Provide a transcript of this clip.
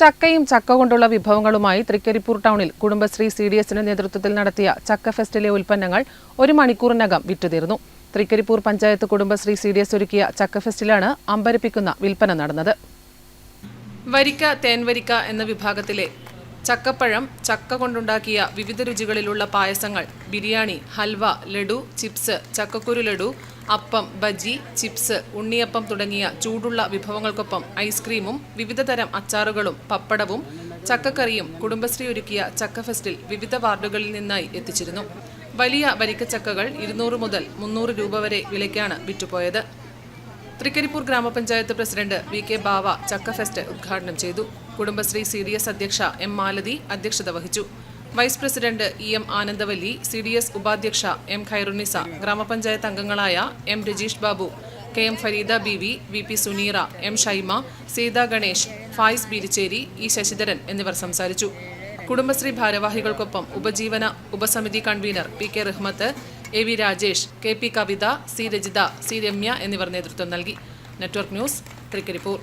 ചക്കയും ചക്ക കൊണ്ടുള്ള വിഭവങ്ങളുമായി തൃക്കരിപ്പൂർ ടൗണിൽ കുടുംബശ്രീ സി ഡി എസിന്റെ നേതൃത്വത്തിൽ നടത്തിയ ചക്ക ഫെസ്റ്റിലെ ഉൽപ്പന്നങ്ങൾ ഒരു മണിക്കൂറിനകം വിറ്റുതീർന്നു. Trikaripur panchayat Kudumbashree C D S ഒരുക്കിയ ചക്ക ഫെസ്റ്റിലാണ് അമ്പരപ്പിക്കുന്ന വിൽപ്പന നടന്നത്. വരിക്ക തേൻവരിക്ക എന്ന വിഭാഗത്തിലെ ചക്കപ്പഴം ചക്ക കൊണ്ടുണ്ടാക്കിയ വിവിധ രുചികളിലുള്ള പായസങ്ങൾ ബിരിയാണി ഹൽവ ലഡു ചിപ്സ് ചക്കക്കുരു ലഡു അപ്പം ബജി ചിപ്സ് ഉണ്ണിയപ്പം തുടങ്ങിയ ചൂടുള്ള വിഭവങ്ങൾക്കൊപ്പം ഐസ്ക്രീമും വിവിധ തരം അച്ചാറുകളും പപ്പടവും ചക്കക്കറിയും കുടുംബശ്രീ ഒരുക്കിയ ചക്ക ഫെസ്റ്റിൽ വിവിധ വാർഡുകളിൽ നിന്നായി എത്തിച്ചിരുന്നു. വലിയ വരിക്കച്ചക്കകൾ ഇരുന്നൂറ് മുതൽ മുന്നൂറ് രൂപ വരെ വിലയ്ക്കാണ് വിറ്റുപോയത്. തൃക്കരിപ്പൂർ ഗ്രാമപഞ്ചായത്ത് പ്രസിഡന്റ് വി കെ ബാവ ചക്ക ഫെസ്റ്റ് ഉദ്ഘാടനം ചെയ്തു. കുടുംബശ്രീ സി ഡി എസ് അധ്യക്ഷ എം മാലതി അധ്യക്ഷത വഹിച്ചു. Vice president E M Anandavalli C D S ഉപാധ്യക്ഷ M Khairunnisa ഗ്രാമപഞ്ചായത്ത് അംഗങ്ങളായ M Rajeesh Babu K M Fareeda B V V P Suneera M Shaima Seetha Ganesh Fayis Beericheri E Sasidharan എന്നിവർ സംസാരിച്ചു. കുടുംബശ്രീ ഭാരവാഹികൾക്കൊപ്പം ഉപജീവന ഉപസമിതി convener P K Rahmath A V Rajesh K P Kavitha C Rajitha C Ramya എന്നിവർ നേതൃത്വം നൽകി. Network news Trikaripur